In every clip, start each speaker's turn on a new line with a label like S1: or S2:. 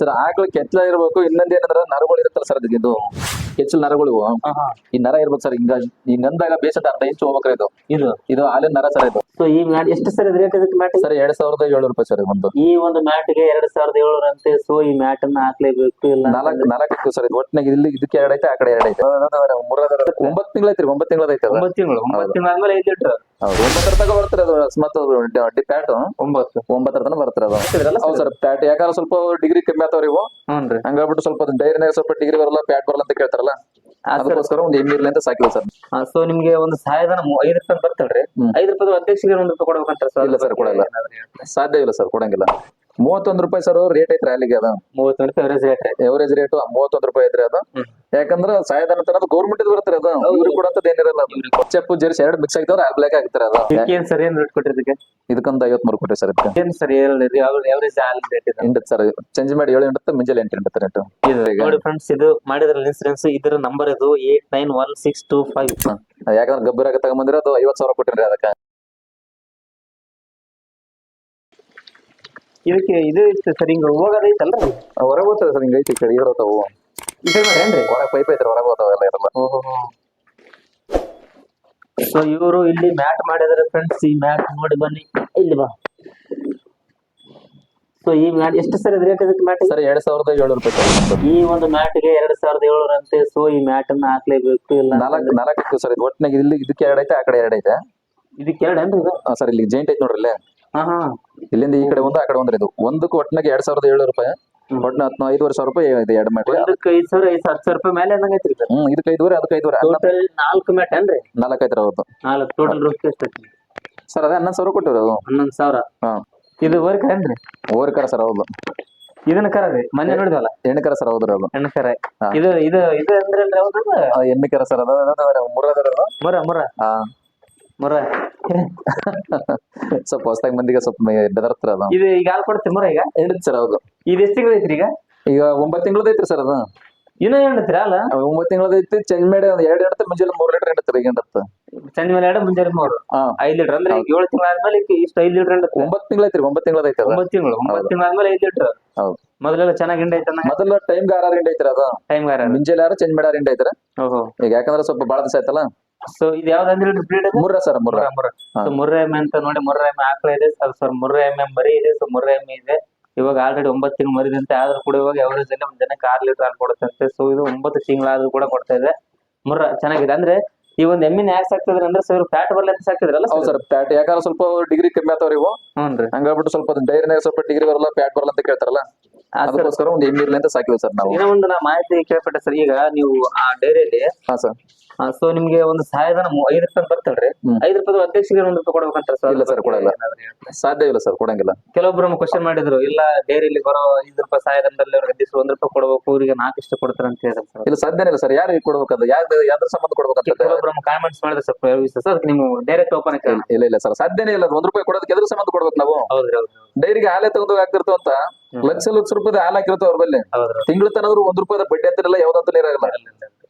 S1: Sir ಆಕಳು ಕೆಚ್ಚಲ ಇರ್ಬೇಕು ಇನ್ನೊಂದ್ ಏನಂದ್ರೆ ನರಗಳು ಇರುತ್ತಲ್ಲ ಸರ್ ಇದು. ಕೆಚ್ಚಲ ನರಗಳು. ಈ ನರ ಇರ್ಬೇಕು ಸರ್ ಹಿಂಗ ಹಿಂಗ ಅಂದಾಗ ಬೇಸದ ಅರ್ಧ ಇಂಚು ಹೋಗ್ಬೇಕ್ರಿ ಇದು.
S2: ಇದು?
S1: ಇದು ಹಾಲಿನ ನರ ಸರ್ ಇದು.
S2: ಸೊ ಈ ಮ್ಯಾಟ್ ಎಷ್ಟು ಸರ್ ರೇಟ್ ಇದಕ್ಕೆ ಮ್ಯಾಟ್?
S1: ಸರ್ ಎರಡ್ ಸಾವಿರದ ಏಳ್ನೂರು ರೂಪಾಯಿ ಸರ್ ಒಂದು
S2: ಈ ಒಂದು ಮ್ಯಾಟ್ಗೆ ಎರಡ್ ಸಾವಿರದ ಏಳ್ನೂರ ಅಂತೆ ಸೊ ಈ ಮ್ಯಾಟ್ ಅನ್ನ ಹಾಕ್ಲೇಬೇಕು ಇಲ್ಲ
S1: ನಾಲ್ಕು ನಾಲ್ಕು ಇತ್ತು ಸರ್ ಇದು. ಒಟ್ಟಿನಾಗ ಇಲ್ಲಿ ಇದಕ್ಕೆ ಎರಡ್ ಐತೆ ಆ ಕಡೆ ಎರಡ್ ಐತೆ ಒಂಬತ್ತು ತಿಂಗಳೈತಿ ಒಂಬತ್ತು ತಿಂಗಳ ಐತೆ ಅದು.
S2: ಒಂಬತ್ತು ತಿಂಗಳು. ಒಂಬತ್ತು ತಿಂಗಳ ಆದ್ಮೇಲೆ ಐದು ಲೀಟರ್.
S1: ಹೌದು. ಒಂಬತ್ತರ ತನಕ ಬರ್ತಾರೆ ಅದು ಅಕಸ್ಮಾತ್ ಅದು ಪ್ಯಾಟ್.
S2: ಒಂಬತ್ತು.
S1: ಒಂಬತ್ತರ ತನಕ ಬರ್ತಾರೆ ಅದು. ಹೌದು ಸರ್ ಪ್ಯಾಟ್. ಯಾಕಂದ್ರೆ ಸ್ವಲ್ಪ ಡಿಗ್ರಿ ಕಮ್ಮಿ ಆಗ್ತಾವ್ರಿ ಇವು.
S2: ಹ್ಞೂನ್ರಿ
S1: ಹಂಗಾಗ್ಬಿಟ್ಟು ಸ್ವಲ್ಪ ಡೈರಿನಾಗ ಸ್ವಲ್ಪ ಡಿಗ್ರಿ ಬರಲ್ಲ ಪ್ಯಾಟ್ ಬರಲ್ಲ ಅಂತ ಕೇಳ್ತಾರಲ್ಲ? ಅದಕ್ಕೋಸ್ಕರ ಒಂದು ಎಮ್ಮಿ ಅಂತ ಸಾಕಿಲ್ಲ ಸರ್.
S2: ಸೊ ನಿಮ್ಗೆ ಒಂದು ಸಹಾಯಧನ ಐದು ರೂಪಾಯಿ ಬರ್ತಲ್ರಿ. ಐದು ರೂಪಾಯಿ ಅಧ್ಯಕ್ಷರಿಗೆ ಒಂದು ರೂಪಾಯಿ ಕೊಡಬೇಕಂತ ಸರ್?
S1: ಇಲ್ಲ ಸರ್ ಕೊಡಲ್ಲ. ಸಾಧ್ಯ ಇಲ್ಲ ಸರ್ ಕೊಡಂಗಿಲ್ಲ. ಮೂವತ್ತೊಂದು ರೂಪಾಯಿ ಸರ್ ರೇಟ್ ಐತ್ರಿ ಅಲ್ಲಿಗೆ ಅದ.
S2: ಮೂವತ್ತೊಂದು ರೂಪಾಯಿ ಎವರೇಜ್ ರೇಟ್
S1: ಎವರೇಜ್ ರೇಟ್ ಮೂವತ್ತೊಂದು ರೂಪಾಯಿ ಐತ್ರಿ ಅದು. ಯಾಕಂದ್ರ ಸಹಾಯಧನ ತರ ಅದು ಗೌರ್ಮೆಂಟ್ ಬರುತ್ತೆ ಅದು. ಇವ್ರಿಗೆ ಕೊಡಂತದ್ ಏನಿರಲ್ಲ ಚೆಪ್ಪು ಜೆರ್ಸಿ ಎರಡು ಮಿಕ್ಸ್ ಆಗಿದ್ರೆ ಆಲ್ ಬ್ಲಾಕ್ ಆಗ್ತಾರೆ ಅದು.
S2: ಏನ್ ಸರ್ ಏನ್ ರೇಟ್ ಕೊಟ್ಟಿದ್ದಕ್ಕೆ
S1: ಇದಕ್ಕೊಂದು ಐವತ್ ಮೂರು ಕೊಟ್ಟಿ ಸರ್ ಇದಕ್ಕೆ.
S2: ಏನ್ ಸರ್ ಎವರೇಜ್ ಆಲ್ ರೇಟ್ ಇದೆ?
S1: ಎಂಟು ಸರ್ ಚೇಂಜ್ ಮಾಡಿ ಏಳು ಎಂಟು ಮುಂಜಾನೆ ಎಂಟು ಎಂಟು ರೇಟ್
S2: ನೋಡಿ ಫ್ರೆಂಡ್ಸ್ ಇದು ಮಾಡಿದ್ರ ಇನ್ಸೂರೆನ್ಸ್ ಇದರ ನಂಬರ್ ಇದು eight nine one six two five
S1: ಯಾಕಂದ್ರೆ ಗಬ್ಬರಾಗ ತಗೊಂಬಂದ್ರೆ ಅದು ಐವತ್ ಸಾವಿರ ಕೊಟ್ಟಿರಿ ಅದಕ್ಕೆ.
S2: ಇದಕ್ಕೆ ಇದು ಇತ್ತು ಸರ್ ಹಿಂಗ ಹೋಗೋದೈತಲ್ರಿ
S1: ಹೊರಗೆ ಹೋಗ್ತದೆ ಸರ್ ಹಿಂಗೈತಿ ಕಡೆ ಇರೋತಾವು
S2: ಏನ್ರಿ?
S1: ಹೊರಗೆ ಪೈಪ್ ಐತ್ರಿ ಹೊರಗೆ
S2: ಸೊ ಇವರು ಇಲ್ಲಿ ಮ್ಯಾಟ್ ಮಾಡಿದ್ರೆ ಫ್ರೆಂಡ್ಸ್ ಈ ಮ್ಯಾಟ್ ನೋಡಿ ಬನ್ನಿ. ಇಲ್ಲಿ ಬಾ. ಸೊ ಈ ಮ್ಯಾಟ್ ಎಷ್ಟು ಸರ್ ರೇಟ್ ಇದಕ್ಕೆ ಮ್ಯಾಟ್
S1: ಸರ್ ಎರಡ್ ಸಾವಿರದ ಏಳ್ನೂರು ರೂಪಾಯಿ
S2: ಈ ಒಂದು ಮ್ಯಾಟ್ಗೆ ಎರಡ್ ಸಾವಿರದ ಏಳ್ನೂರು ಅಂತೆ ಸೊ ಈ ಮ್ಯಾಟ್ ಅನ್ನ ಹಾಕ್ಲೇಬೇಕು ಇಲ್ಲ
S1: ನಾಲ್ಕು ನಾಲ್ಕು ಇತ್ತು ಸರ್ ಇದು ಒಟ್ಟಿನಾಗ ಇಲ್ಲಿ ಇದಕ್ಕೆ ಎರಡು ಐತೆ ಆ ಕಡೆ ಎರಡು ಐತೆ.
S2: ಇದಕ್ಕೆ ಎರಡು ಏನ್ರಿ ಇದು?
S1: ಸರ್ ಇಲ್ಲಿ ಜೈಂಟ್ ಐತೆ ನೋಡ್ರಿ ಇಲ್ಲೇ.
S2: ಹಾ ಹಾ.
S1: ಇಲ್ಲಿಂದ ಈ ಕಡೆ ಒಂದು ಆ ಕಡೆ ಒಂದ್ರಿ ಇದು. ಒಂದಕ್ಕೆ ಒಟ್ಟಿನಾಗ ಎರಡ್ ಸಾವಿರದ ಏಳ್ನೂರು ರೂಪಾಯಿ.
S2: ಹ್ಮ್.
S1: ಒಟ್ಟಿನ ಹತ್ತು ಐದುವರೆ ಸಾವಿರ ರೂಪಾಯಿ ಇದೆ ಎರಡು ಮ್ಯಾಟ್
S2: ಒಂದಕ್ಕೆ ಐದ್ ಸಾವಿರ ಐದು ಹತ್ತು ಸಾವಿರ ರೂಪಾಯಿ ಮೇಲೆ ಅಂದಂಗ ಐತ್ರಿ
S1: ಹ್ಮ್ ಇದಕ್ಕೆ ಐದುವರೆ ಅದಕ್ಕೆ ಐದುವರೆ.
S2: ಟೋಟಲ್ ನಾಲ್ಕು ಮ್ಯಾಟ್ ಏನ್ರಿ?
S1: ನಾಲ್ಕು ಐತ್ರ ಅವತ್ತು
S2: ನಾಲ್ಕು ಟೋಟಲ್ ರೊಕ್ಕ ಎಷ್ಟು
S1: ಸರ್ ಅದೇ ಹನ್ನೊಂದು ಸಾವಿರ ಕೊಟ್ಟಿರಿ ಅದು.
S2: ಹನ್ನೊಂದು ಸಾವಿರ?
S1: ಹಾ.
S2: ಇದು ವರ್ಕ್ ಏನ್ರಿ?
S1: ಓವರ್ ಕರ ಸರ್ ಹೌದು
S2: ಇದನ್ನ ಕರ ರೀ? ಮನೆ ನೋಡಿದಲ್ಲ
S1: ಎಣ್ಣೆ ಕರ ಸರ್ ಹೌದ್ರಿ ಅದು.
S2: ಹೆಣ್ಣು ಕರ.
S1: ಹಾ.
S2: ಇದು ಇದು ಇದು ಅಂದ್ರೆ ಯಾವ್ದು
S1: ಎಮ್ಮೆ ಕರ ಸರ್ ಅದ.
S2: ಮುರ ಮುರ.
S1: ಹಾ.
S2: ಮುರ.
S1: ಸ್ವಲ್ಪ ಹೊಸದಾಗಿ ಮಂದಿಗೆ ಸ್ವಲ್ಪ ಬೆದರ್ತಾರ ಅದು.
S2: ಇದು ಈಗ ಹಾಲು ಕೊಡ್ತೀವಿ ಮುರ ಈಗ?
S1: ಹೇಳಿದ್ ಸರ್ ಹೌದು.
S2: ಇದು ಎಷ್ಟು ತಿಂಗಳು ಐತ್ರಿ ಈಗ?
S1: ಈಗ ಒಂಬತ್ತು ತಿಂಗಳದ ಐತ್ರಿ ಸರ್ ಅದು.
S2: ಇನ್ನೂ ಹೇಳ್ತೀರ ಅಲ್ಲ?
S1: ಒಂಬತ್ತು ತಿಂಗಳದ ಐತಿ ಚೇಂಜ್ ಮಾಡಿ ಒಂದ್ ಎರಡು ಎಡತ್ತೆ ಮುಂಜಾನೆ ಮೂರ್ ಲೀಟರ್ ಎಂಡತ್ರಿ ಈಗ ಎಂಡತ್ತ
S2: ಸಂಜೆ ಮೇಲೆ ಎರಡು ಮುಂಜಾನೆ ಮೂರು. ಐದು ಲೀಟರ್ ಅಂದ್ರೆ ಈಗ ಏಳು ತಿಂಗಳ ಆದ್ಮೇಲೆ ಈಗ ಇಷ್ಟು ಐದು ಲೀಟರ್ ಅಂತ
S1: ಒಂಬತ್ತು ತಿಂಗಳ ಐತ್ರಿ ಒಂಬತ್ತು ತಿಂಗಳದ ಐತಿ
S2: ಒಂಬತ್ತು ತಿಂಗಳು ಒಂಬತ್ತು ತಿಂಗಳ ಆದ್ಮೇಲೆ ಐದು ಲೀಟರ್.
S1: ಹೌದು.
S2: ಮೊದಲೆಲ್ಲ ಚೆನ್ನಾಗಿ ಹಿಂಡ ಐತೆ
S1: ಮೊದಲ ಟೈಮ್ ಗಾರ ಹಿಂಡಿ ಐತ್ರಿ ಅದು.
S2: ಟೈಮ್ ಗಾರ
S1: ಮುಂಜಾನೆ ಯಾರು ಚೇಂಜ್ ಮಾಡ್ಯಾರ ಹಿಂಡ ಐತ್ರ.
S2: ಓಹೋ.
S1: ಈಗ ಯಾಕಂದ್ರೆ ಸ್ವಲ್ಪ ಬಾಳ ದಿವಸ ಆಯ್ತಲ್ಲ.
S2: ಸೊ ಇದು ಯಾವ್ದು ಅಂದ್ರೆ breed
S1: Murrah sir Murrah.
S2: So Murrah. ಎಮ್ಮೆ ಅಂತ ನೋಡಿ ಮುರ್ರ ಎಮ್ಮೆ ಆಕಳ ಇದೆ. ಸರ್ ಸರ್ ಮುರ್ರ ಎಮ್ಮೆ ಮರಿ ಇದೆ. ಸೊ ಮುರ್ರ ಎಮ್ಮೆ ಇದೆ. ಇವಾಗ ಆಲ್ರೆಡಿ ಒಂಬತ್ತು ತಿಂಗಳು ಮರಿದಂತೆ. ಆದ್ರೂ ಕೂಡ ಇವಾಗ ಎವರೇಜ್ ಅಲ್ಲಿ ಒಂದ್ ಜನಕ್ಕೆ ಆರು ಲೀಟರ್ ಹಾಲು ಕೊಡುತ್ತಂತೆ. ಸೊ ಇದು ಒಂಬತ್ತು ತಿಂಗಳಾದ್ರೂ ಕೂಡ ಕೊಡ್ತಾ ಇದೆ. ಮುರ್ರ ಚೆನ್ನಾಗಿದೆ. ಅಂದ್ರೆ ಈ ಒಂದ್ ಎಮ್ಮಿನ ಯಾಕೆ ಸಾಕ್ತಿದ್ರೆ ಅಂದ್ರೆ ಸರ್ ಫ್ಯಾಟ್ ಬರ್ಲಿ ಅಂತ ಸಾಕಿದ್ರಲ್ಲ
S1: ಹೌದು ಸರ್ ಪ್ಯಾಟ್ ಯಾಕಂದ್ರೆ ಸ್ವಲ್ಪ ಡಿಗ್ರಿ ಕಮ್ಮಿ ಆಗ್ತಾವ್ರಿ ಇವು.
S2: ಹ್ಞೂ
S1: ಹಂಗಾಗ್ಬಿಟ್ಟು ಸ್ವಲ್ಪ ಡೈರಿನಾಗ ಸ್ವಲ್ಪ ಡಿಗ್ರಿ ಬರಲ್ಲ ಪ್ಯಾಟ್ ಬರಲ್ಲ ಅಂತ ಕೇಳ್ತಾರಲ್ಲ? ಅದಕ್ಕೋಸ್ಕರ ಒಂದು ಎಮ್ಮಿ ಇರ್ಲಿ ಅಂತ ಸಾಕಿವಿ ಸರ್ ನಾವು.
S2: ಏನೋ ಒಂದು ನಾ ಮಾಹಿತಿ ಕೇಳ್ಪಟ್ಟೆ ಸರ್ ಈಗ ನೀವು ಆ ಡೈರಿಯಲ್ಲಿ
S1: ಹಾ ಸರ್
S2: ಸೊ ನಿಮ್ಗೆ ಒಂದು ಸಹಾಯಧನ ಐದು ರೂಪಾಯಿ ಬರ್ತಲ್ರಿ. ಐದು ರೂಪಾಯಿ ಅಧ್ಯಕ್ಷರಿಗೆ ಒಂದು ರೂಪಾಯಿ ಕೊಡ್ಬೇಕಂತ ಸರ್?
S1: ಇಲ್ಲ ಸರ್ ಕೊಡಲ್ಲ. ಸಾಧ್ಯ ಇಲ್ಲ ಸರ್ ಕೊಡಂಗಿಲ್ಲ.
S2: ಕೆಲವೊಬ್ರು ಕ್ವಶನ್ ಮಾಡಿದ್ರು ಇಲ್ಲ ಡೈರಿಯಲ್ಲಿ ಬರೋ ಐದು ರೂಪಾಯಿ ಸಹಾಯಧನದಲ್ಲಿ ಅವ್ರಿಗೆ ಅಧ್ಯಕ್ಷರು ಒಂದ್ ರೂಪಾಯಿ ಕೊಡಬೇಕು ಇವರಿಗೆ ನಾಲ್ಕು ಇಷ್ಟ ಕೊಡ್ತಾರೆ ಅಂತ ಹೇಳಿದ್ರು ಸರ್.
S1: ಇಲ್ಲ ಸಾಧ್ಯ ಇಲ್ಲ ಸರ್ ಯಾರಿಗೆ ಕೊಡ್ಬೇಕದು ಯಾವ್ದು ಯಾವ್ದ್ರ ಸಂಬಂಧ ಕೊಡ್ಬೇಕಂತ
S2: ಕೆಲವೊಬ್ರು ಕಾಮೆಂಟ್ಸ್ ಮಾಡಿದ್ರೆ ಸರ್ ಸರ್. ನಿಮ್ಗೆ ಡೈರೆಕ್ಟ್ ಓಪನ್
S1: ಇಲ್ಲ ಇಲ್ಲ ಸರ್ ಸಾಧ್ಯನೇ ಇಲ್ಲ ಒಂದ್ ರೂಪಾಯಿ ಕೊಡೋದಕ್ಕೆ ಎದ್ರ ಸಂಬಂಧ ಕೊಡ್ಬೇಕು ನಾವು. ಡೈರಿಗೆ ಹಾಲೆ ತಗೊಂಡು ಹಾಕ್ತಿರ್ತಾವ ಅಂತ ಲಕ್ಷ ಲಕ್ಷ ರೂಪಾಯಿ ಹಾಲು ಹಾಕಿರ್ತಾವ ಅವ್ರ ಬಲ್ಲಿ. ತಿಂಗಳ ತನದ್ರು ಒಂದ್ ರೂಪಾಯಿ ಬಡ್ಡಿ ಅಂತಿರಲ್ಲ ಯಾವ್ದಂತ ನೀರಾಗಲ್ಲ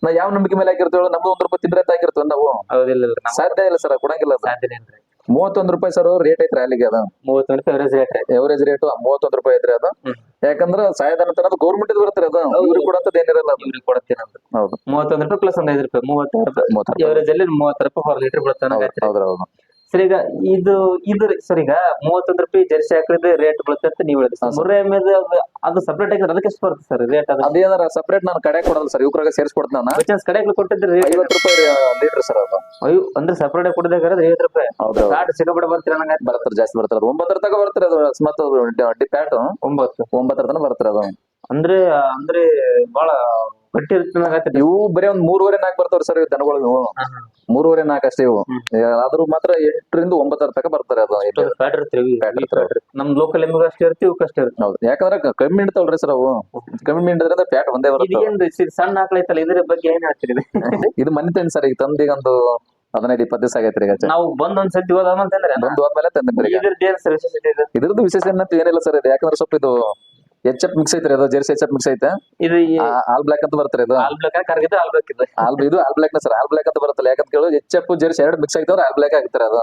S1: ನಾ ಯಾವ ನಂಬಿಕೆ ಮೇಲೆ ಹಾಕಿರ್ತೇವೆ ನಮ್ದು ಒಂದ್ ರೂಪಾಯಿ ತಿಂದ್ರೆ ಅಂತ ನಾವು.
S2: ಹೌದಿಲ್ಲ
S1: ಸಾಧ್ಯ ಇಲ್ಲ ಸರ್ ಕೊಡಂಗಿಲ್ಲ ಅದು.
S2: ಸಾಧ್ಯನೇ ಇಲ್ರಿ
S1: ಮೂವತ್ತೊಂದು ರೂಪಾಯಿ ಸರ್ ರೇಟ್ ಐತ್ರಿ ಅಲ್ಲಿಗೆ ಅದು.
S2: ಮೂವತ್ತೊಂದು ರೇಟ್
S1: ಎವರೇಜ್ ರೇಟ್ ಮೂವತ್ತೊಂದು ರೂಪಾಯಿ ಐತ್ರಿ ಅದು.
S2: ಹ್ಮ್.
S1: ಯಾಕಂದ್ರ ಸಹಾಯಧನ ತರ ಗೌರ್ಮೆಂಟ್ ಬರುತ್ತೆ ಅದು. ಇವ್ರಿಗೆ ಕೊಡಂತದ್ ಏನಿರಲ್ಲ ಅದು.
S2: ಇವ್ರಿಗೆ ಕೊಡ್ತೀನಿ ಅಂತ
S1: ಹೌದು.
S2: ಮೂವತ್ತೊಂದು ರೂಪಾಯಿ ಪ್ಲಸ್ ಒಂದ್ ಐದು ರೂಪಾಯಿ ಮೂವತ್ತು ರೂಪಾಯಿ.
S1: ಮೂವತ್ತು ರೂಪಾಯಿ.
S2: ಎವರೇಜ್ ಅಲ್ಲಿ ಮೂವತ್ತು ರೂಪಾಯಿ ಹೊರ ಲೀಟರ್ ಆಯ್ತ್ರಿ.
S1: ಹೌದು ಹೌದು.
S2: ಸರ್ ಈಗ ಇದು ಇದು ಸರ್ ಈಗ ಮೂವತ್ತೊಂದು ರೂಪಾಯಿ ಜರ್ಸಿ ಹಾಕಿದ್ರೆ ರೇಟ್ ಬೀಳುತ್ತೆ ಅಂತ ನೀವು ಹೇಳಿದ್ರಿ ಸರ್. ಮುರ್ರೆ ಎಮ್ಮೆದು ಅದು- ಸಪರೇಟ್ ಆಗಿದ್ರೆ ಅದಕ್ಕೆ ಎಷ್ಟು ಬರುತ್ತೆ ಸರ್ ರೇಟ್ ಅದು?
S1: ಅದೇನಾರ ಸಪರೇಟ್ ನಾನು ಕಡೆ ಕೊಡಲ್ಲ ಸರ್ ಇವ್ರಾಗ ಸೇರಿಸ್ಕೊಡ್ತೀನಿ ನಾನು.
S2: ಚಾನ್ಸ್ ಕಡೆ ಕೊಟ್ಟಿದ್ರೆ ರೇಟ್
S1: ಐವತ್ತು ರೂಪಾಯಿ ಲೀಟರ್ ಸರ್ ಅದು.
S2: ಅಯ್ಯೋ ಅಂದ್ರೆ ಸಪ್ರೇಟ್ ಆಗಿ ಕೊಡಬೇಕಾದ್ರೆ ಐವತ್ತು ರೂಪಾಯಿ.
S1: ಹೌದು
S2: ಚಾಟ್ ಸಿಗಬೇಡ ಬರ್ತೀರ ನಂಗೆ.
S1: ಬರ್ತಾರೆ ಜಾಸ್ತಿ ಬರ್ತಾರೆ ಒಂಬತ್ತರ ತನಕ ಬರ್ತಾರೆ ಅದು ಅಕಸ್ಮಾತ್ ಅದು ಪ್ಯಾಟ್.
S2: ಒಂಬತ್ತು.
S1: ಒಂಬತ್ತರ ತನಕ ಬರ್ತಾರೆ ಅದು.
S2: ಅಂದ್ರೆ ಅಂದ್ರೆ ಬಹಳ
S1: ಇವು ಬರೀ ಒಂದ್ ಮೂರುವರೆ ನಾಲ್ಕು ಬರ್ತಾವ್ರಿ ಸರ್ ದನಗಳು ಇವು. ಮೂರುವರೆ ನಾಲ್ಕು ಅಷ್ಟೇ ಇವು. ಆದ್ರೂ ಮಾತ್ರ ಎಂಟರಿಂದ ಒಂಬತ್ತರ ತನಕ ಬರ್ತಾರೆ ಅದು.
S2: ನಮ್ ಲೋಕಲ್ ಎಮ್ಮಿಗೂ ಅಷ್ಟೇ ಇರ್ತಿ ಇವಕ್ಕೆ ಅಷ್ಟೇ ಇರುತ್ತೆ.
S1: ಹೌದು. ಯಾಕಂದ್ರೆ ಕಮ್ಮಿ ಹಿಂಡ್ತಾವಲ್ರಿ ಸರ್ ಅವು. ಕಮ್ಮಿ ಹಿಂಡಿದ್ರಿಂದ ಪ್ಯಾಟ್ ಒಂದೇ ಬರುತ್ತೆ
S2: ಸಣ್ಣ ಹಾಕ್ಲೈತಲ್ಲ ಇದ್ರ ಬಗ್ಗೆ ಏನ್ ಹೇಳ್ತೀರಿ? ಇದು?
S1: ಮನಿತೇನೆ ಮನೆ ತಂದಿ ಸರ್ ಈಗ ತಂದೀಗ ಒಂದು ಹದಿನೈದು ಇಪ್ಪತ್ತು ದಿವಸ ಆಗೈತ್ರಿ ಈಗ
S2: ನಾವು ಬಂದ್ ಒಂದ್ ಸತಿ ಹೋದಂತಂದ್ರೆ
S1: ಬಂದ್ ಹೋದ್ಮೇಲೆ ತಂದ್ರೆ
S2: ಇದ್ರದ್ದು
S1: ವಿಶೇಷ ಏನಿಲ್ಲ ಸರ್ ಇದು ಯಾಕಂದ್ರೆ ಸ್ವಲ್ಪ ಇದು ಎಚ್ ಎಫ್ ಮಿಕ್ಸ್ ಐತ್ರಿ ಅದು ಜೆರ್ಸಿ ಎಚ್ ಎಫ್ ಮಿಕ್ಸ್ ಐತೆ.
S2: ಇದು
S1: ಆಲ್ ಬ್ಲಾಕ್ ಅಂತ ಬರ್ತಾರೆ ಇದು.
S2: ಆಲ್ ಬ್ಲಾಕ್ ಕರಗಿದ್ರೆ ಆಲ್ ಬ್ಲಾಕ್ ಇದು.
S1: ಆಲ್ ಇದು all black sir all black ಅಂತ ಬರುತ್ತಲ್ಲ ಯಾಕಂತ ಕೇಳೋ ಎಚ್ ಎಫ್ ಜೆರ್ಸಿ ಎರಡು ಮಿಕ್ಸ್ ಐತವ್ರ ಆಲ್ ಬ್ಲಾಕ್ ಆಗ್ತಾರೆ ಅದು.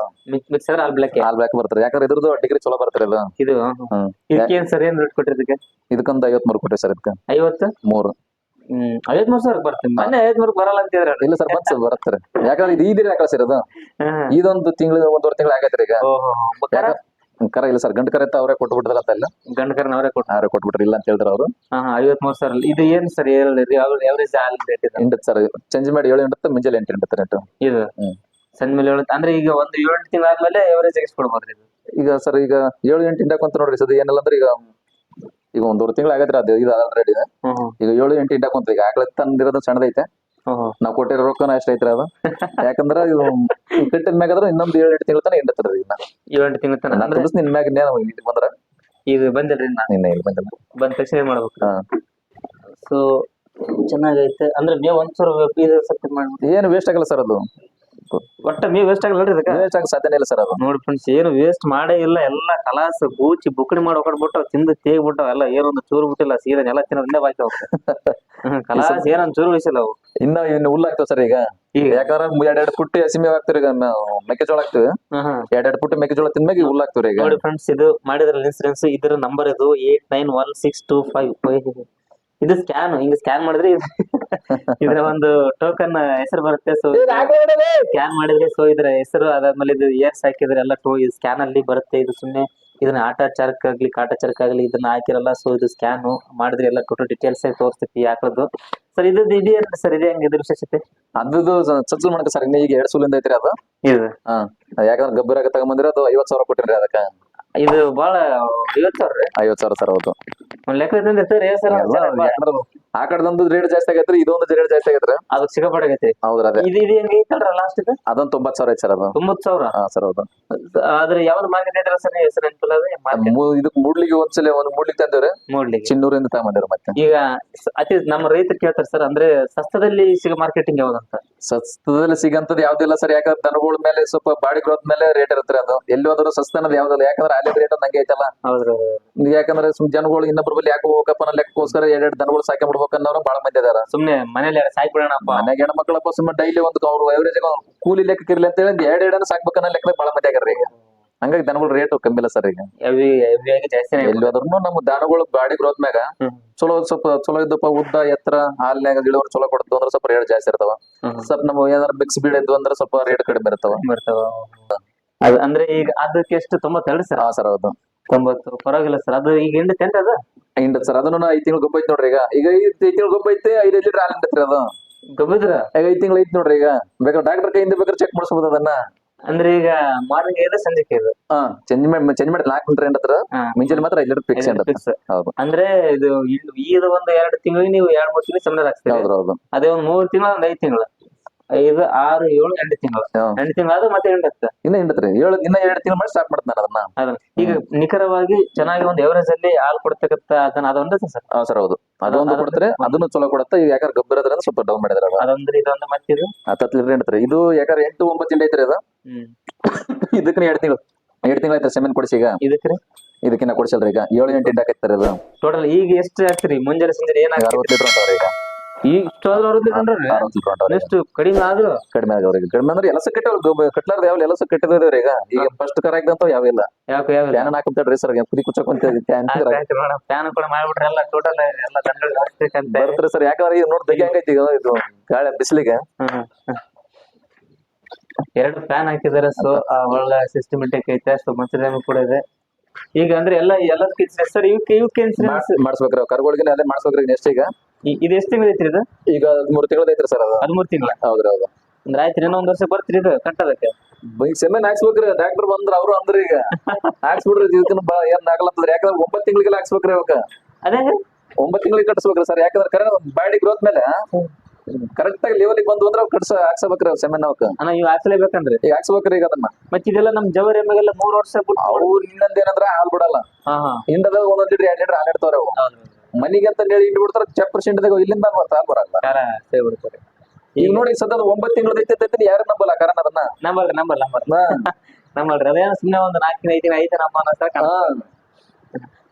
S2: ಮಿಕ್ಸ್ ಆದ್ರೆ ಆಲ್ ಬ್ಲಾಕ್
S1: ಆಲ್ ಬ್ಲಾಕ್ ಬರ್ತಾರೆ ಯಾಕಂದ್ರೆ ಇದ್ರದ್ದು ಡಿಗ್ರಿ ಚಲೋ ಬರ್ತಾರೆ ಅದು
S2: ಇದು.
S1: ಇದಕ್ಕೆ
S2: ಇದಕ್ಕೇನ್ ಸರ್ ಏನ್ ರೇಟ್ ಕೊಟ್ಟಿದ್ದಕ್ಕೆ
S1: ಇದಕ್ಕೊಂದು ಐವತ್ಮೂರು ಕೊಟ್ರಿ ಸರ್ ಇದಕ್ಕೆ.
S2: ಐವತ್ತು?
S1: ಮೂರು.
S2: ಹ್ಮ್ ಐವತ್ ಮೂರ್ ಸಾವಿರ ಬರ್ತೀನಿ ಮೊನ್ನೆ ಐವತ್ ಮೂರ್ ಬರಲ್ಲ ಅಂತ ಹೇಳಿ
S1: ಇಲ್ಲ ಸರ್ ಬಂದ್ ಬರುತ್ತೆ ಯಾಕಂದ್ರೆ ಇದು ಇದಿರ ಯಾಕಲ್ಲ ಸರ್ ಅದು ಇದೊಂದು ತಿಂಗಳು ಒಂದೂವರೆ ತಿಂಗಳು ಆಗೈತ್ರಿ ಈಗ. ಕರ ಇಲ್ಲ ಸರ್ ಗಂಡು ಕರೆ ಅಂತ ಅವರೇ ಕೊಟ್ಬಿಟ್ಟಿದ್ರಲ್ಲ ಅಂತ ಎಲ್ಲ
S2: ಗಂಡಕರ್ನ ಅವರೇ ಕೊಟ್ಟು
S1: ಅವರೇ ಕೊಟ್ಬಿಟ್ರಿ ಇಲ್ಲ ಅಂತ ಹೇಳಿದ್ರು ಅವರು.
S2: ಹಾ ಐವತ್ ಮೂರ್ ಸಾವಿರ ಇದು ಏನ್ ಸರ್ ಎವರೇಜ್ ಹಾಲ್ ರೇಟ್ ಇದೆ
S1: ಎಂಟು ಸರ್ ಚೇಂಜ್ ಮಾಡಿ ಏಳು ಎಂಟು ಮುಂಜಾನೆ ಎಂಟು ಎಂಟು ರೇಟು
S2: ಇದು?
S1: ಹ್ಮ್.
S2: ಸಂಜೆ ಮೇಲೆ ಏಳು ಅಂದ್ರೆ ಈಗ ಒಂದು ಏಳು ತಿಂಗಳು ಆದ್ಮೇಲೆ ಎವರೇಜ್ ಎಷ್ಟು ಕೊಡ್ಬೋದ್ರಿ ಇದು?
S1: ಈಗ ಸರ್ ಈಗ ಏಳು ಎಂಟು ಇಂಡಕ್ ಅಂತ ನೋಡ್ರಿ ಸದ್ ಏನಲ್ಲ ಅಂದ್ರೆ ಈಗ ಈಗ ಒಂದೂವರೆ ತಿಂಗಳು ಆಗೈತ್ರಿ ಅದು ಇದು ಆಲ್ರೆಡಿ ಈಗ ಏಳು ಎಂಟು ಇಂಡಕ್ ಅಂತ ಈಗ ಆಕಳ ತಂದಿರೋದು ಸಣ್ಣದೈತೆ. ನಾವು ಕೊಟ್ಟಿರೋ ರೊಕ್ಕನ ಅಷ್ಟ ಐತ್ರಿ ಅದು. ಯಾಕಂದ್ರ ಇದು ಕಟ್ಟಿದ ಮ್ಯಾಗ ಇನ್ನೊಂದ್ ಇನ್ನೊಂದು ಏಳು ಎಂಟು ತಿಂಗಳ ತನಕ ಹಿಂಡತ್ತದ ಈಗ
S2: ಏಳು ಎಂಟು ತಿಂಗಳ ತನಕ
S1: ನಾನು
S2: ಅಂದ್ರೆ
S1: ತಿಳಿಸ್ ನಿನ್ ಮ್ಯಾಗ ಇನ್ನೇನು ಇಲ್ಲಿ ಬಂದ್ರ?
S2: ಇದು ಬಂದಿಲ್ರಿ ನಾನು
S1: ಇನ್ನ ಇಲ್ಲಿ ಬಂದಿಲ್ಲ.
S2: ಬಂದ ತಕ್ಷಣ ಏನ್ ಮಾಡ್ಬೇಕು.
S1: ಹಾ.
S2: ಸೊ ಚೆನ್ನಾಗೈತೆ. ಅಂದ್ರೆ ನೀವು ಒಂದ್ಸೂರು ಪೀಸ್ ಸಬ್ಮಿಟ್ ಮಾಡ್ಬೇಕು.
S1: ಏನು ವೇಸ್ಟ್ ಆಗಲ್ಲ ಸರ್ ಅದು.
S2: ಒಟ್ಟ ನೀವು ವೇಸ್ಟ್ ಆಗಲ್ಲ ಇದಕ್ಕೆ.
S1: ವೇಸ್ಟ್ ಆಗ ಸಾಧ್ಯನೇ ಇಲ್ಲ ಸರ್ ಅದು.
S2: ನೋಡಿ ಫ್ರೆಂಡ್ಸ್ ಏನು ವೇಸ್ಟ್ ಮಾಡೇ ಇಲ್ಲ. ಎಲ್ಲ ಕಲಾಸ್ ಬೂಚಿ ಬುಕ್ಕಡಿ ಮಾಡಿ ಹೊಡ್ಬಿಟ್ಟು ತಿಂದು ತೇಗ್ಬಿಟ್ಟು ಅಲ್ಲ ಎಲ್ಲ ಏನೊಂದು ಚೂರು ಬಿಟ್ಟಿಲ್ಲ ಸೀದಾ ನೆಲ ತಿನ್ನೋದನ್ನೇ ಬಾಕಿ ಹೋಗ್ತದೆ ಕಲಾಸ್ ಏನೊಂದು ಚೂರು ಉಳಿಸಿಲ್ಲ ಅವು.
S1: ಇನ್ನ ಇನ್ನು ಹುಲ್ಲು ಆಗ್ತಾವ ಸರ್ ಈಗ.
S2: ಈಗ?
S1: ಯಾಕಂದ್ರೆ ಎರಡ್ ಎರಡ್ ಪುಟ್ಟಿ ಹಸಿಮೆ ಹಾಕ್ತಿರಿ ಈಗ ನಾವು ಮೆಕ್ಕೆಜೋಳ ಹಾಕ್ತಿವಿ. ಎರಡ್. ಎರಡ್ ಪುಟ್ಟಿ ಮೆಕ್ಕೆಜೋಳ ತಿಂದ್ಮ್ಯಾಗ ಹುಲ್ಲು ಹಾಕ್ತಿವ್ರಿ ಈಗ.
S2: ನೋಡಿ ಫ್ರೆಂಡ್ಸ್ ಇದು ಮಾಡಿದ್ರಲ್ಲ ಇನ್ಸೂರೆನ್ಸ್ ಇದ್ರ ನಂಬರ್ ಇದು eight nine one six two five ಇದು ಸ್ಕ್ಯಾನ್ ಹಿಂಗ ಸ್ಕ್ಯಾನ್ ಮಾಡಿದ್ರೆ ಇದು- ಇದ್ರ ಒಂದು ಟೋಕನ್ ಹೆಸರು ಬರುತ್ತೆ ಸೊ ಸ್ಕ್ಯಾನ್ ಮಾಡಿದ್ರೆ ಸೊ ಇದ್ರ ಹೆಸರು ಅದಾದ್ಮೇಲೆ ಇದು ಇಯರ್ಸ್ ಹಾಕಿದ್ರೆ ಎಲ್ಲ ಟೋ ಸ್ಕ್ಯಾನ್ ಅಲ್ಲಿ ಬರುತ್ತೆ ಇದು ಸುಮ್ನೆ ಇದನ್ನ ಆಟ ಚರ್ಕ್ ಆಗ್ಲಿ ಕಾಟ ಚರ್ಕ್ ಆಗ್ಲಿ ಇದನ್ನ ಹಾಕಿರಲ್ಲ ಸೊ ಇದು ಸ್ಕ್ಯಾನ್ ಮಾಡಿದ್ರೆ ಎಲ್ಲ ಟೋಟಲ್ ಡೀಟೇಲ್ಸ್ ತೋರಿಸ್ತೈತಿ ಯಾಕದು ಸರ್ ಇದು ಇದೆಯಲ್ಲ ಸರ್ ಇದೆ ಹೆಂಗ್ ಇದ್ರ ವಿಶೇಷತೆ?
S1: ಅದ್ರದ್ದು ಸಚ್ಚಲ್ ಮಾಡಕ ಸರ್ ಈಗ ಎರಡ್ ಸೂಲಿಂದ ಐತ್ರಿ ಅದು.
S2: ಇದು?
S1: ಹಾ ಯಾಕಂದ್ರೆ ಗಬ್ಬರಾಗ ತಗೊಂಬಂದ್ರೆ ಅದು ಐವತ್ ಸಾವಿರ ಕೊಟ್ಟಿರಿ ಅದಕ್ಕ.
S2: ಇದು ಬಹಳ ಐವತ್ ಸಾವಿರ ರೀ?
S1: ಐವತ್ ಸಾವಿರ ಸರ್ ಹೌದು.
S2: ಒಂದ್ ಲೆಕ್ಕ ಸರ್ ಏ ಸರ್
S1: ಆ ಕಡೆದೊಂದು ರೇಟ್ ಜಾಸ್ತಿ ಆಗೈತ್ರಿ ಇದೊಂದು ರೇಟ್ ಜಾಸ್ತಿ ಆಗೈತ್ರಿ.
S2: ಅದು ಸಿಕ್ಕಾಪಟ್ಟಾಗೈತಿ.
S1: ಹೌದ್ರ ಅದೇ.
S2: ಇದು ಇದು ಹೆಂಗ್ ಐತಲ್ರ ಲಾಸ್ಟ್ ಇದು?
S1: ಅದೊಂದು ತೊಂಬತ್ ಸಾವಿರ ಐತಿ ಸರ್ ಅದು.
S2: ತೊಂಬತ್ ಸಾವಿರ?
S1: ಹಾ ಸರ್ ಹೌದು.
S2: ಆದ್ರೆ ಯಾವ್ದು ಮಾರ್ಕೆಟ್ ಐತ್ರಲ್ಲ ಸರ್ ಹೆಸರು ನೆನಪಿಲ್ಲ ಅದೇ? ಮಾರ್ಕೆಟ್
S1: ಮೂ- ಇದಕ್ ಮೂಡ್ಲಿಗೆ ಒಂದ್ಸಲ ಒಂದು ಮೂಡ್ಲಿಗೆ ತಂದಿವ್ರಿ.
S2: ಮೂಡ್ಲಿಗೆ.
S1: ಚಿನ್ನೂರಿಂದ ತಗೊಂಬಂದಿವ್ರಿ ಮತ್ತೆ.
S2: ಈಗ ಸ- ಅತಿ ನಮ್ಮ ರೈತರು ಕೇಳ್ತಾರೆ ಸರ್ ಅಂದ್ರೆ ಸಸ್ತದಲ್ಲಿ ಸಿಗೋ ಮಾರ್ಕೆಟಿಂಗ್ ಯಾವ್ದಂತ?
S1: ಸಸ್ತದಲ್ಲಿ ಸಿಗಂತದ್ ಯಾವ್ದಿಲ್ಲ ಸರ್ ಯಾಕಂದ್ರೆ ದನಗಳ ಮೇಲೆ ಸ್ವಲ್ಪ ಬಾಡಿ ಗ್ರೋತ್ ಮೇಲೆ ರೇಟ್ ಇರುತ್ತೆ ಅದು. ಎಲ್ಲಿ ಹೋದ್ರು ಸಸ್ತ ಅನ್ನೋದು ಯಾವ್ದಲ್ಲ ಯಾಕಂದ್ರೆ ಅಲ್ಲಿ ರೇಟ್ ನಂಗೆ ಐತಲ್ಲ.
S2: ಹೌದ್ರಿ
S1: ಯಾಕಂದ್ರೆ ಸುಮ್ ಜನಗಳು ಇನ್ನೊಬ್ರ ಬಲ್ಲಿ ಯಾಕೆ ಹೋಗಪ್ಪ ಅನ್ನೋ ಲೆಕ್ಕಕ್ಕೋಸ್ಕರ ಎರಡ್ ಎರಡ್ ದನಗಳು ಸಾಕಿ ಬಿಡ್ಬೇಕು. ಅನ್ನೋರು ಬಹಳ ಮಂದಿ ಅದಾರ.
S2: ಸುಮ್ನೆ ಮನೇಲಿ ಸಾಯ್ಕ್ ಬಿಡೋಣಪ್ಪ
S1: ಮನೆಗೆ ಹೆಣ್ಮಕ್ಳಪ್ಪ ಸುಮ್ಮ ಡೈಲಿ ಒಂದು ಅವ್ರು ಎವರೇಜ್ ಕೂಲಿ ಲೆಕ್ಕ ಇರ್ಲಿ ಅಂತ ಹೇಳಿ ಎರಡ್ ಎರಡನ್ನ ಸಾಕ್ಬೇಕನ್ನ ಲೆಕ್ಕದಾಗ ಬಹಳ ಮಂದಿ ಆಗ್ಯಾರ ಈಗ. ಹಂಗಾಗಿ ದನಗಳ ರೇಟ್ ಕಮ್ಮಿ ಇಲ್ಲ ಸರ್ ಈಗ.
S2: ಜಾಸ್ತಿನೇ
S1: ಎಲ್ಲಿ ಅದ್ರೂ ನಮ್ಮ ದನಗಳು ಬಾಡಿ ಗ್ರೋತ್ ಮ್ಯಾಗ ಚಲೋ ಸ್ವಲ್ಪ ಚಲೋ ಇದ್ದಪ್ಪ ಉದ್ದ ಎತ್ತರ ಹಾಲ್ನ್ಯಾಗ ಇಳುವರಿ ಚಲೋ ಕೊಡ್ತು ಅಂದ್ರೆ ಸ್ವಲ್ಪ ರೇಟ್ ಜಾಸ್ತಿ ಇರ್ತಾವ. ಸ್ವಲ್ಪ ನಮ್ಮ ಏನಾರ ಮಿಕ್ಸ್ ಬೀಡ್ ಇದ್ವು ಅಂದ್ರೆ ಸ್ವಲ್ಪ ರೇಟ್ ಕಡಿಮೆ ಇರ್ತಾವ.
S2: ಅಂದ್ರೆ ಈಗ ಅದಕ್ಕೆ ಎಷ್ಟು ತೊಂಬತ್ತೆರಡು ಸರ್?
S1: ಹಾ ಸರ್ ಹೌದು.
S2: ತೊಂಬತ್ತು. ಪರವಾಗಿಲ್ಲ ಸರ್ ಅದು ಈಗ ಎಂಟು ಟೆಂತ್ ಅದ?
S1: ಹಿಂಡ್ ಸರ್ ಅದನ್ನು ಐದ್ ತಿಂಗಳು ಗೊಬ್ಬ ಐತಿ ನೋಡ್ರಿ ಈಗ. ಈಗ ಐದ್ ತಿಂಗಳು ಗೊಬ್ಬ ಐತಿ ಐದು ಲೀಟರ್ ಹಾಲು ಹಿಂಡತ್ರಿ ಅದು.
S2: ಗೊಬ್ಬಿದ್ರ?
S1: ಈಗ ಐದ್ ತಿಂಗಳು ಐತಿ ನೋಡ್ರಿ ಈಗ. ಬೇಕಾದ್ರೆ ಡಾಕ್ಟರ್ ಕೈಯಿಂದ ಬೇಕಾದ್ರೆ ಚೆಕ್ ಮಾಡಿಸ್ಬೋದು ಅದನ್ನ.
S2: ಅಂದ್ರೆ ಈಗ ಮಾರ್ನಿಂಗ್ ಇದೆ ಸಂಜೆಗೆ ಇದು
S1: ಹಾ ಚೇಂಜ್ ಮಾಡಿ ಚೇಂಜ್ ಮಾಡಿ ನಾಲ್ಕು ಲೀಟರ್
S2: ಹಾ.
S1: ಮುಂಜಾನೆ ಮಾತ್ರ ಐದ್ ಲೀಟರ್ ಫಿಕ್ಸ್
S2: ಫಿಕ್ಸ್
S1: ಹೌದು.
S2: ಅಂದ್ರೆ ಇದು ಈ ಒಂದು ಎರಡು ತಿಂಗಳಿಗೆ ನೀವು ಎರಡ್ ಮೂರ್ ತಿಂಗಳು ಸೆಮಿನಾರ್ ಹಾಕ್ತೀರಿ
S1: ಹೌದು ಹೌದು
S2: ಅದೇ ಒಂದ್ ಮೂರ್ ತಿಂಗಳು ಒಂದ್ ಐದ್ ತಿಂಗಳು. ಐದು ಆರು ಏಳು ಎಂಟು ತಿಂಗಳು. ಎಂಟು ತಿಂಗಳಾದ್ರೆ ಮತ್ತೆ ಎಂಟು
S1: ಇನ್ನ ಹಿಂಡತ್ರಿ ಏಳು ಇನ್ನ ಎರಡು ತಿಂಗಳು ಮಾಡಿ ಸ್ಟಾರ್ಟ್ ಮಾಡ್ತಾನೆ ಅದನ್ನ.
S2: ಅದನ್ನ. ಈಗ ನಿಖರವಾಗಿ ಚೆನ್ನಾಗಿ ಒಂದು ಎವರೇಜ್ ಅಲ್ಲಿ ಹಾಲು ಕೊಡ್ತಕ್ಕಂತ ಅದನ್ನ ಅದೊಂದೇ ಸರ್
S1: ಹಾ ಸರ್ ಹೌದು. ಅದೊಂದು
S2: ಅದೊಂದು-
S1: ಕೊಡ್ತಾರೆ ಅದನ್ನು ಚಲೋ ಕೊಡುತ್ತೆ. ಈಗ ಯಾಕಂದ್ರೆ ಗೊಬ್ಬರ ಅದ್ರಿಂದ ಸ್ವಲ್ಪ ಡೌನ್ ಮಾಡಿದ್ರ ಅದು
S2: ಅದೊಂದ್ರೆ ಇದೊಂದು ಮತ್ತೆ ಇದು?
S1: ಹತ್ತತ್ತು ಲೀಟರ್ ಹಿಂಡತ್ರಿ ಇದು ಯಾಕಂದ್ರೆ ಎಂಟು ಒಂಬತ್ತು ಹಿಂಡ ಐತ್ರಿ ಅದು.
S2: ಹ್ಮ್.
S1: ಇದಕ್ಕೆ ಎರಡು ತಿಂಗಳು. ಎರಡು ತಿಂಗಳು ಐತ್ರಿ ಸೆಮೆನ್ ಕೊಡಿಸಿ ಈಗ.
S2: ಇದಕ್ಕೆ
S1: ಇದಕ್ಕಿನ್ನ ಕೊಡಿಸಲ್ರಿ ಈಗ. ಏಳು ಎಂಟು ಹಿಂಡ ಹಾಕೈತಾರೆ ಅದು
S2: ಟೋಟಲ್ ಈಗ ಎಷ್ಟು ಹಾಕ್ತಿರಿ ಮುಂಜಾನೆ ಸಂಜೆ
S1: ಈಗ
S2: ಏನಾಗ
S1: ಅರವತ್ತು ಲೀಟರ್ ಈಗ.
S2: ಈಗ ಎಷ್ಟು ಕಡಿಮೆ ಆದ್ರೂ.
S1: ಕಡಿಮೆ ಆಗವ್ರಿಗೆ ಕಡಿಮೆ ಅಂದ್ರೆ ಎಲ್ಲಸ ಕಟ್ಟವ್ರ. ಕಟ್ಲಾರ್ದ ಯಾವ ಎಲ್ಲಸ ಕಟ್ಟಿದ್ರಿ ಈಗ. ಈಗ ಫಸ್ಟ್ ಕರ ಆಗಿದಂತ ಯಾವ ಇಲ್ಲ.
S2: ಯಾಕೆ ಯಾವ
S1: ಹಾಕಂತ ಹಾಕಂತೇಳ್ರಿ ಸರ್ ಕುದಿ ಕುಚ್ಚಕೊಂತ
S2: ಫ್ಯಾನ್ ಕೂಡ ಮಾಡ್ಬಿಟ್ರೆ ಎಲ್ಲ ಟೋಟಲ್ ಎಲ್ಲ
S1: ಬರ್ತ್ರಿ ಸರ್ ಯಾಕಂದ್ರೆ ಈಗ ನೋಡಿ ದಗಿ ಹಂಗೈತಿ ಈಗ ಇದು ಗಾಳಿ ಬಿಸಿಲಿಗೆ.
S2: ಎರಡು ಫ್ಯಾನ್ ಹಾಕಿದ್ದಾರೆ ಸೊ ಒಳ್ಳೆ ಸಿಸ್ಟಮೆಟಿಕ್ ಐತೆ. ಸೊ ಮಂಚೂರಿಯನ್ ಕೂಡ ಇದೆ. ಈಗ ಅಂದ್ರೆ ಎಲ್ಲ ಎಲ್ಲದಕ್ಕೆ ಸರ್ ಇವಕ್ಕೆ ಇವಕ್ಕೆ ಇನ್ಸೂರೆನ್ಸ್
S1: ಮಾಡಿಸ್ಬೇಕ್ರಿ ಕರ್ಗಳಿಗೆ ಅದೇ ಮಾಡಿಸ್ಬೇಕ್ರಿ ನೆಕ್ಸ್ಟ್ ಈಗ.
S2: ಇದು ಎಷ್ಟು ತಿಂಗಳು ಐತ್ರಿ ಇದು?
S1: ಈಗ ಮೂರು ತಿಂಗಳ ಐತ್ರಿ ಸರ್ ಅದು.
S2: ಹದಿಮೂರು ತಿಂಗಳ.
S1: ಹೌದ್ರಿ ಹೌದು.
S2: ಅಂದ್ರೆ ಆಯ್ತು ಇನ್ನೊಂದ್ ಒಂದ್ ವರ್ಷ ಬರ್ತೀರಿ ಇದು ಕಟ್ಟೋದಕ್ಕೆ.
S1: ಸೆಮೆನ್ ಹಾಕ್ಸ್ಬೇಕ್ರಿ ಡಾಕ್ಟರ್ ಬಂದ್ರ ಅವ್ರು ಅಂದ್ರಿ ಈಗ. ಹಾಕ್ಸ್ಬಿಡ್ರಿ ಇದಕ್ಕೂ ಬಾ ಏನ್ ಅಂತಂದ್ರೆ ಯಾಕಂದ್ರೆ ಒಂಬತ್ತು ತಿಂಗಳಿಗೆಲ್ಲ ಹಾಕ್ಸ್ಬೇಕ್ರಿ ಅವಕ್ಕ.
S2: ಅದೇ
S1: ಒಂಬತ್ತು ತಿಂಗಳಿಗೆ ಕಟ್ಸ್ಬೇಕ್ರಿ ಸರ್ ಯಾಕಂದ್ರೆ ಕರೆ ಬಾಡಿ ಗ್ರೋತ್ ಮೇಲೆ ಕರೆಕ್ಟ್ ಆಗಿ ಲೆವೆಲ್ ಬಂದು ಅಂದ್ರೆ ಕಟ್ಸ ಹಾಕ್ಸಬೇಕ್ರಿ ಅವ್ರು ಸೆಮೆನ್ ಅವಕ್ಕ.
S2: ಅಣ್ಣ ಇವ್ ಹಾಕ್ಲೇಬೇಕನ್ರಿ
S1: ಈಗ ಹಾಕ್ಸ್ಬೇಕ್ರಿ ಈಗ ಅದನ್ನ.
S2: ಮತ್ತೆ ಇದೆಲ್ಲ ನಮ್ ಜವರಿ ಎಮ್ಮೆಗೆಲ್ಲ ಮೂರ್ ವರ್ಷ ಬಿಟ್ಟು
S1: ಅವ್ರು ಇನ್ನೊಂದ್ ಏನಂದ್ರ ಹಾಲ್ ಬಿಡಲ್ಲ. ಹಿಂದದ ಒಂದೊಂದ್ ಲೀಟರ್ ಎರಡ್ ಲೀಟರ್ ಹಾಲ್ ಇಡ್ತಾವ್ರಿ ಅವು ಮನಿಗೆ ಅಂತ ಹೇಳಿ ಇಲ್ಲಿ ಬಿಡ್ತಾರ ಚೆಪ್ ಪರ್ಸೆಂಟ್ ಇಲ್ಲಿಂದ ಬರ್ತಾ ಬರಲ್ಲ.
S2: ಬಿಡ್ತಾರೆ.
S1: ಈಗ ನೋಡಿ ಸದ್ದ ಒಂಬತ್ತು ತಿಂಗಳು ಐತೆ ಯಾರು ನಂಬಲ್ಲ ಕಾರಣ ಅದನ್ನ?
S2: ನಂಬಲ್ ನಂಬಲ್
S1: ನಂಬರ್.
S2: ನಂಬಲ್ರಿ ಅದೇನು ಸುಮ್ನೆ ಒಂದು ನಾಲ್ಕಿನ ಐದಿನ ಐದು ನಮ್ಮ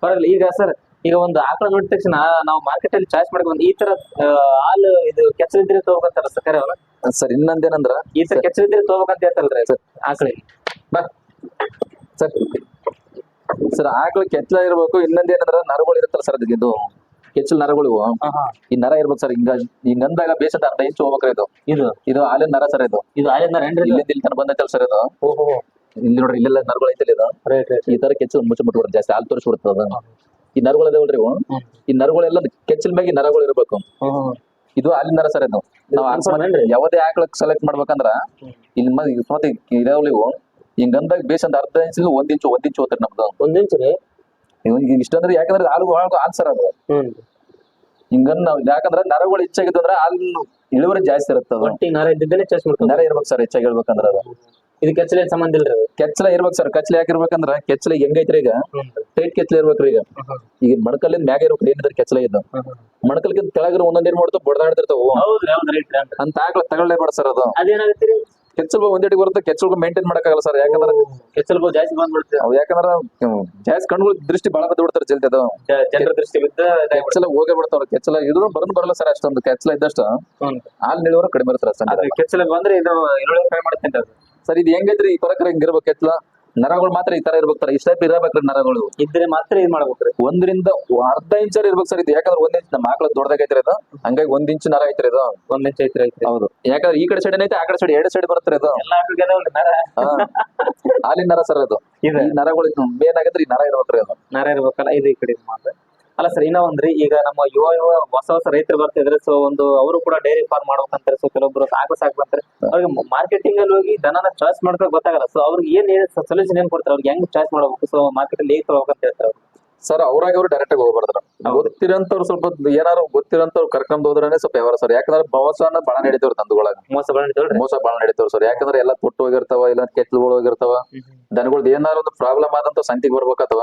S2: ಬರಲ್ಲ ಈಗ ಸರ್ ಈಗ ಒಂದು ಆಕಳ ನೋಡಿದ ತಕ್ಷಣ ನಾವು ಮಾರ್ಕೆಟ್ ಅಲ್ಲಿ ಚಾಯ್ಸ್ ಮಾಡ್ಕೊಂಡು ಈ ತರ ಹಾಲು ಇದು ಕೆಚ್ಚಲಿದ್ರೆ ತಗೋಬೇಕಂತಾರ ಸಕ್ಕರೆ ಅವ್ರ?
S1: ಸರ್ ಇನ್ನೊಂದೇನಂದ್ರ?
S2: ಈ ತರ ಕೆಚ್ಚಲಿದ್ರೆ ತಗೋಬೇಕಂತ ಹೇಳ್ತಾರಲ್ರಿ ಆಕಳಿಗೆ.
S1: ಬಾ. ಸರ್ ಸರ್ ಆಕಳ ಕೆಚ್ಚಲ ಇರ್ಬೇಕು. ಇನ್ನೊಂದೇನಂದ್ರ ನರಗಳು ಇರುತ್ತಲ್ಲ ಸರ್ ಇದು ಕೆಚ್ಚಲ್ ನರಗಳು. ಈ ನರ ಇರ್ಬೇಕು ಸರ್. ಹಿಂಗ ಅಂದಾಗ ಬೇಸದ ಅರ್ಧ ಇಂಚು ಹೋಗ್ಬೇಕ್ರಿ ಇದು.
S2: ಇದು?
S1: ಇದು ಹಾಲಿನ ನರ ಸರ್ ಇದು.
S2: ಇದು ಆಲಿನ ನರ
S1: ಇಲ್ಲಿಂದ ಇಲ್ಲಿ ತನಕ ಬಂದೈತಲ್ಲ ಸರ್ ಇದು. ಇಲ್ಲಿ ನೋಡ್ರಿ ಇಲ್ಲೆಲ್ಲ ನರಗಳು ಐತಲ್ಲ ಇದು. ಈ ತರ ಕೆಚ್ಚಲ್ ಮುಚ್ಚ ಮುಟ್ಬಿಡ್ರಿ ಜಾಸ್ತಿ. ಹಾಲು ತೋರಿಸ್ಬಿಡ್ತದ ಅದು. ಈ ನರಗಳು ಅದಾವಲ್ರಿ ಇವು. ಈ ನರಗಳೆಲ್ಲ ಕೆಚ್ಚಲ್ ಮ್ಯಾಗಿ ನರಗಳು ಇರ್ಬೇಕು. ಇದು ಹಾಲಿನ ನರ ಸರ್ ಇದು. ನಾವು
S2: ಏನ್ರಿ?
S1: ಯಾವುದೇ ಆಕಳಕ್ ಸೆಲೆಕ್ಟ್ ಮಾಡ್ಬೇಕಂದ್ರ ಇಲ್ಲಿ ಮತ್ತೆ ಇದಾವಲ್ಲ ಇವು. ಹಿಂಗಂದಾಗ ಅಂತ ಅರ್ಧ ಇಂಚು ಒಂದ್ ಇಂಚು ಒಂದ್ ಇಂಚು ಹೋಗ್ತಾರೆ ನಮ್ದು.
S2: ಒಂದ್ ಇಂಚ್ ರೀ?
S1: ಇಷ್ಟ ಈಗ ಇಷ್ಟಂದ್ರೆ ಯಾಕಂದ್ರೆ ಹಾಲು ಹಾಲು ಆನ್ಸರ್ ಸರ್ ಅದು.
S2: ಹ್ಮ್.
S1: ಹಿಂಗನ್ ನಾವ್ ಯಾಕಂದ್ರೆ ನರಗಳು ಹೆಚ್ಚಾಗಿದ್ದು ಅಂದ್ರೆ ಹಾಲು ಇಳುವರಿ ಜಾಸ್ತಿ ಇರುತ್ತೆ ಅದು.
S2: ಒಟ್ಟಿ ನರ ಇದ್ದಿದ್ದೇನೆ ಚೇಸ್ ಮಾಡ್ಕೊಂಡು
S1: ನರ ಇರ್ಬೇಕು ಸರ್ ಹೆಚ್ಚಾಗಿ ಹೇಳ್ಬೇಕಂದ್ರೆ ಅದು.
S2: ಇದು ಕೆಚ್ಚಲೆ ಸಂಬಂಧ ಇಲ್ರಿ ಅದು?
S1: ಕೆಚ್ಚಲ ಇರ್ಬೇಕು ಸರ್ ಕೆಚ್ಚಲ ಯಾಕೆ ಇರ್ಬೇಕಂದ್ರ ಕೆಚ್ಚಲ ಹೆಂಗೈತ್ರಿ ಈಗ? ಟೈಟ್ ಕೆಚ್ಚಲ ಇರ್ಬೇಕ್ರಿ ಈಗ. ಈಗ ಮಣಕಲ್ಲಿಂದ ಮ್ಯಾಗ ಇರ್ಬೇಕು ಏನಿದ್ರೆ ಕೆಚ್ಚಲ ಇದ್ದ. ಮಣಕಲ್ಗಿಂತ ಕೆಳಗಿರೋ ಒಂದೊಂದ್ ಏನ್ ಮಾಡ್ತಾವ ಬಡ್ದಾಡ್ತಿರ್ತಾವ.
S2: ಹೌದ್ರಿ
S1: ಅಂತ. ತಗೊಳ್ಳೇ ತಗೊಳ್ಳೇಬೇಡ ಸರ್ ಅದು.
S2: ಅದೇನಾಗತ್ತೆ ರೀ
S1: ಕೆಚ್ಚಲ್ ಒಂದೇಟಿಗೆ ಬರುತ್ತೆ ಕೆಚ್ಚಲ್ ಮೇಂಟೈನ್ ಮಾಡಕ್ಕಾಗಲ್ಲ ಸರ್ ಯಾಕಂದ್ರೆ
S2: ಕೆಚ್ಚಲ್ ಬಹು ಜಾಸ್ತಿ ಬಂದ್ಬಿಡುತ್ತೆ.
S1: ಅವ್ ಯಾಕಂದ್ರೆ ಜಾಸ್ತಿ ಕಣ್ಗಳು ದೃಷ್ಟಿ ಬಹಳ ಬದ್ದು ಬಿಡ್ತಾರೆ ಜಲ್ದಿ ಅದು.
S2: ಜನರ ದೃಷ್ಟಿ ಬಿದ್ದ.
S1: ಕೆಚ್ಚಲ ಹೋಗೇ ಬಿಡ್ತಾವ್ರ ಕೆಚ್ಚಲ ಇದ್ರು ಬರೋದು ಬರಲ್ಲ ಸರ್ ಅಷ್ಟೊಂದು. ಕೆಚ್ಚಲ ಇದ್ದಷ್ಟು
S2: ಆಲ್
S1: ಹಾಲ್ ನಿಳುವರ ಕಡಿಮೆ ಇರ್ತಾರೆ ಸರ್
S2: ಕೆಚ್ಚಲ ಬಂದ್ರೆ ಇದು ಫ್ರೈ ಮಾಡ್ತೇನೆ ಅದು.
S1: ಸರ್ ಇದು ಹೆಂಗೈತ್ರಿ ಈ ಕೊರಕರ ಹಿಂಗಿರ್ಬೇಕು ಕೆಚ್ಚಲ? ನರಗಳು ಮಾತ್ರ ಈ ತರ ಇರ್ಬೇಕು ಸರ್. ಇಷ್ಟ ಇರಬೇಕ್ರಿ ನರಗಳು.
S2: ಇದ್ರೆ ಮಾತ್ರ ಏನ್ ಮಾಡ್ಬೇಕ್ರಿ?
S1: ಒಂದರಿಂದ ಅರ್ಧ ಇಂಚ್ ಇರ್ಬೇಕು ಸರ್ ಇದು. ಯಾಕಂದ್ರೆ ಒಂದ್ ಇಂಚ್ ನಮ್ಮ ಆಕಳ ದೊಡ್ಡದಾಗೈತ್ರಿ ಇದು. ಹಂಗಾಗಿ ಒಂದ್ ಇಂಚ್ ನರ ಐತ್ರಿ ಇದು.
S2: ಒಂದ್ ಇಂಚ್ ಐತ್ರಿ ಐತ್ರಿ.
S1: ಹೌದು. ಯಾಕಂದ್ರೆ ಈ ಕಡೆ ಸೈಡ್ ಐತೆ ಆ ಕಡೆ ಸೈಡ್ ಎರಡು ಸೈಡ್ ಬರುತ್ತೆ ಇದು. ಹಾಲಿನ ನರ ಸರ್ ಅದು
S2: ಇದೆ.
S1: ಈ ನರಗಳು ಮೇನ್ ಆಗೈತ್ರಿ ಈ ನರ ಇರ್ಬೇಕ್ರಿ ಅದು
S2: ನರ ಇರ್ಬೇಕಲ್ಲ ಇದು ಈ ಕಡೆ ಮಾತ್ರ. ಅಲ್ಲ ಸರ್, ಇನ್ನೂ ಒಂದ್ರಿ, ಈಗ ನಮ್ಮ ಯುವ ಯುವ, ಹೊಸ ಹೊಸ ರೈತರು ಬರ್ತಿದ್ರೆ ಸೊ ಒಂದು ಅವರು ಕೂಡ ಡೈರಿ ಫಾರ್ಮ್ ಮಾಡ್ಬೇಕಂತಾರೆ ಸೊ ಕೆಲವೊಬ್ರು ಸಾಕು ಸಾಕು ಅಂತಾರೆ ಅವ್ರಿಗೆ ಮಾರ್ಕೆಟಿಂಗ್ ಅಲ್ಲಿ ಹೋಗಿ ದನನ ಚಾಯ್ಸ್ ಮಾಡ್ಕೊಳಕ್ ಗೊತ್ತಾಗಲ್ಲ ಸೊ ಅವ್ರಿಗೆ ಏನ್ ಸೊಲ್ಯೂಷನ್ ಏನ್ ಕೊಡ್ತಾರೆ, ಅವ್ರಿಗೆ ಹೆಂಗ್ ಚಾಯ್ಸ್ ಮಾಡ್ಬೇಕು ಸೊ ಮಾರ್ಕೆಟ್ ಅಲ್ಲಿ ಹೇಗೆ ತಗೋಬೇಕಂತ ಹೇಳ್ತಾರೆ.
S1: ಸರ್ ಅವ್ರಾಗ ಅವ್ರು ಡೈರೆಕ್ಟ್ ಆಗಿ ಹೋಗ್ಬಾರ್ದ್ರ ಗೊತ್ತಿರಂತವ್ರು ಸ್ವಲ್ಪ ಏನಾರು ಗೊತ್ತಿರಂತವ್ರು ಕರ್ಕೊಂಡ್ ಹೋದ್ರೆ ಸ್ವಲ್ಪ ಯಾವ ಸರ್. ಯಾಕಂದ್ರೆ ಮೋಸನ ಬಹಳ ನಡೀತವ್ರ ತಂದುಗಳಾಗ.
S2: ಮೋಸ ಬಂದಿದ್ದಲ್ರಿ
S1: ಮೋಸ ಬಹಳ ನಡೀತವ್ರ ಸರ್. ಯಾಕಂದ್ರೆ ಎಲ್ಲ ತೊಟ್ಟು ಹೋಗಿರ್ತಾವ ಇಲ್ಲ ಕೆತ್ತಲ್ಗಳು ಹೋಗಿರ್ತಾವ. ದನಗಳ್ದು ಏನಾರು ಒಂದು ಪ್ರಾಬ್ಲಮ್ ಆದಂತ ಸಂತಿಗೆ ಬರ್ಬೇಕಾತವ.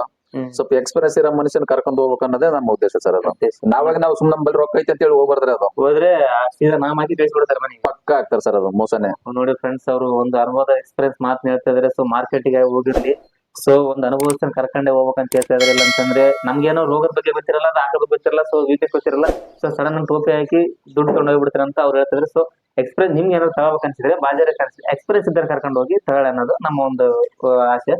S1: ಸ್ವಲ್ಪ ಎಕ್ಸ್ಪೀರಿಯನ್ಸ್ ಇರೋ ಮನುಷ್ಯನ ಕರ್ಕೊಂಡ್ ಹೋಗ್ಬೇಕು ಅನ್ನೋದೇ ನಮ್ಮ ಉದ್ದೇಶ ಸರ್ ಅದು. ನಾವಾಗ ನಾವು ಸುಮ್ಮನೆ ನಮ್ಮಲ್ಲಿ ರೊಕ್ಕ ಐತೆ ಅಂತ ಹೇಳಿ ಹೋಗ್ಬಾರ್ದ್ರೆ ಅದು.
S2: ಹೋದ್ರೆ ಸೀದಾ ನಾಮ್ ಹಾಕಿ ಕಳಿಸ್ಬಿಡ್ತಾರೆ ಮನೆಗೆ.
S1: ಪಕ್ಕ ಆಗ್ತಾರೆ ಸರ್ ಅದು ಮೋಸನೆ.
S2: ನೋಡಿ ಫ್ರೆಂಡ್ಸ್ ಅವರು ಒಂದು ಅನುಭವದ ಎಕ್ಸ್ಪೀರಿಯನ್ಸ್ ಮಾತನ್ನ ಹೇಳ್ತಾ ಇದ್ರೆ. ಸೊ ಮಾರ್ಕೆಟ್ಗೆ ಹೋಗಿರ್ಲಿ. ಸೊ ಒಂದು ಅನುಭವಸ್ಥನ ಕರ್ಕೊಂಡೆ ಹೋಗ್ಬೇಕಂತ ಹೇಳ್ತಾ ಇದಾರೆ. ಇಲ್ಲ ಅಂತಂದ್ರೆ ನಮ್ಗೇನೋ ರೋಗದ ಬಗ್ಗೆ ಗೊತ್ತಿರಲ್ಲ, ಅದು ಬಗ್ಗೆ ಗೊತ್ತಿರಲ್ಲ ಸೊ ವೀಕೆಟ್ ಗೊತ್ತಿರಲ್ಲ. ಸೊ ಸಡನ್ ಟೋಪಿ ಹಾಕಿ ದುಡ್ಡು ತಗೊಂಡು ಹೋಗ್ಬಿಡ್ತಾರೆ ಅಂತ ಅವ್ರು ಹೇಳ್ತಿದ್ರೆ ಸೊ ಎಕ್ಸ್ಪೀರಿಯನ್ಸ್ ನಿಮ್ಗೆ ಏನಾದ್ರು ತಗೋಬೇಕು ಅನ್ಸಿದ್ರೆ ಬಾಜಾರ ಎಕ್ಸ್ಪೀರಿಯನ್ಸ್ ಇದ್ದಾರೆ ಕರ್ಕೊಂಡು ಹೋಗಿ ತಗೊಳ್ಳಿ ಅನ್ನೋದು ನಮ್ಮ ಒಂದು ಆಸೆ.